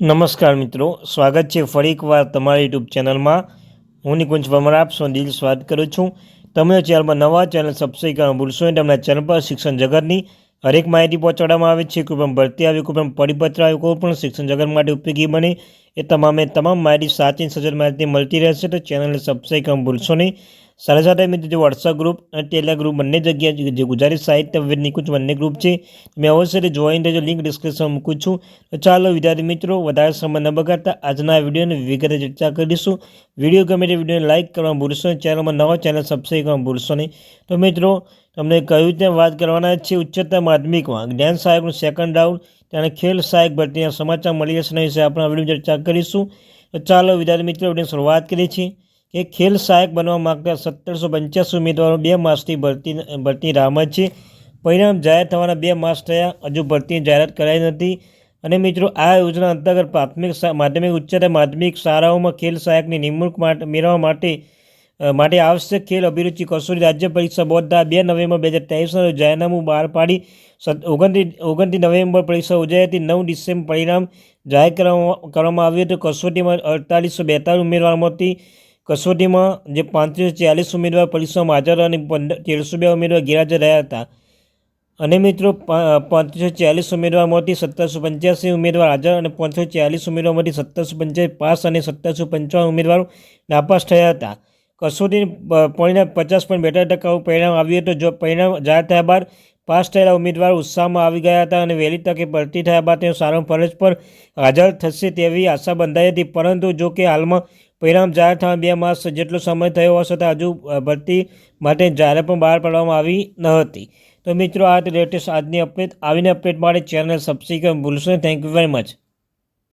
નમસ્કાર મિત્રો, સ્વાગત છે ફરી એકવાર તમારી યુટ્યુબ ચેનલમાં. હું નિકુંજ પરમાર, આપ સૌ દિલ સ્વાગત કરું છું. તમે ચેનલમાં નવા ચેનલ સબસ્ક્રાઈબ કરવાનું ભૂલશો નહીં, તમને ચેનલ પર શિક્ષણ જગતની હરેક માહિતી પહોંચાડવામાં આવે છે. કોઈ પણ ભરતી આવી, કોઈ પણ પરિપત્ર આવ્યું કોઈ પણ શિક્ષણ જગત માટે ઉપયોગી બને, એ તમામે તમામ માહિતી સાચી સજ્જડ માહિતી મળતી રહેશે તો ચેનલને સબસ્ક્રાઈબ કરવાનું ભૂલશો નહીં. સાથે સાથે મિત્રો જે વોટ્સઅપ ગ્રુપ અને ટેલિગ્રામ ગ્રુપ બંને જગ્યાએ જે ગુજરાતી સાહિત્ય નિકુંજ બંને ગ્રુપ છે, મેં અવશ્ય જોઈન રહેજો લિંક ડિસ્ક્રિપ્શનમાં મૂકું છું. તો ચાલો વિદ્યાર્થી મિત્રો, વધારે સમય ન બગાડતા આજના વિડીયોની વિગતે ચર્ચા કરીશું વીડિયો ગમે તે વિડીયોને લાઇક કરવા ભૂલશો નહીં. ચેનલમાં નવા ચેનલ સબસ્ક્રાઈબ કરવાનું ભૂલશો નહીં. તો મિત્રો, તમને કહ્યું ત્યાં વાત કરવાના છે? ઉચ્ચતર માધ્યમિકમાં જ્ઞાન સાહેબનું સેકન્ડ રાઉન્ડ ત્યારે ખેલ સહાયક ભરતીના સમાચાર મળી જશે વિશે આપણે વીડિયો ચર્ચા કરીશું. તો ચાલો વિદ્યાર્થી મિત્રો શરૂઆત કરીએ છીએ. કે ખેલ સહાયક બનવા માગતા સત્તરસો પંચ્યાસી ઉમેદવારો બે માસથી ભરતી ભરતી રાહમાં છે. પરિણામ જાહેર થવાના બે માસ થયા. હજુ ભરતીની જાહેરાત કરાઈ નથી. અને મિત્રો, આ યોજના અંતર્ગત પ્રાથમિક માધ્યમિક ઉચ્ચતર માધ્યમિક શાળાઓમાં ખેલ સહાયકની નિમણૂક મેળવવા માટે માટે આવશ્યક ખેલ અભિરુચિ કસોટી રાજ્ય પરીક્ષા બોર્ડ દ્વારા બે નવેમ્બર બે હજાર ત્રેવીસના રોજ જાહેરનામું બહાર પાડી ઓગણત્રીસ ઓગણત્રીસ નવેમ્બર પરીક્ષા યોજાઈ હતી. નવ ડિસેમ્બર પરિણામ જાહેર કરવામાં કરવામાં આવ્યું હતું. કસોટીમાં અડતાલીસો બેતાલીસ ઉમેદવારોમાંથી કસોટીમાં જે પાંત્રીસો ચાલીસ ઉમેદવાર પરીક્ષામાં હાજર અને પંદર, તેરસો બે ઉમેદવાર ગેરહાજર રહ્યા હતા. અને મિત્રો પાંત્રીસો ચાલીસ ઉમેદવારમાંથી સત્તરસો પંચ્યાસી ઉમેદવાર હાજર અને પાંચસો ચાલીસ ઉમેદવારમાંથી સત્તરસો પંચ્યાસી પાસ અને સત્તરસો પંચાવન ઉમેદવારો નાપાસ થયા હતા. કસોટી પરિણામ પચાસ પોઈન્ટ બેટર ટકાનું પરિણામ આવ્યું હતું. જો પરિણામ જાહેર થયા બાદ પાસ થયેલા ઉમેદવાર ઉત્સાહમાં આવી ગયા હતા અને વહેલી તકે ભરતી થયા બાદ તેઓ સારો ફરજ પર હાજર થશે તેવી આશા બંધાઈ હતી. પરંતુ જો કે હાલમાં પરિણામ જાહેર થવા બે માસ જેટલો સમય થયો હોવા છતાં હજુ ભરતી માટે જાહેર પણ બહાર પાડવામાં આવી ન હતી. તો મિત્રો, આ લેટેસ્ટ આજની અપડેટ. આવીને અપડેટ માટે ચેનલ સબસ્ક્રાઈબ ભૂલશો થેન્ક યુ વેરી મચ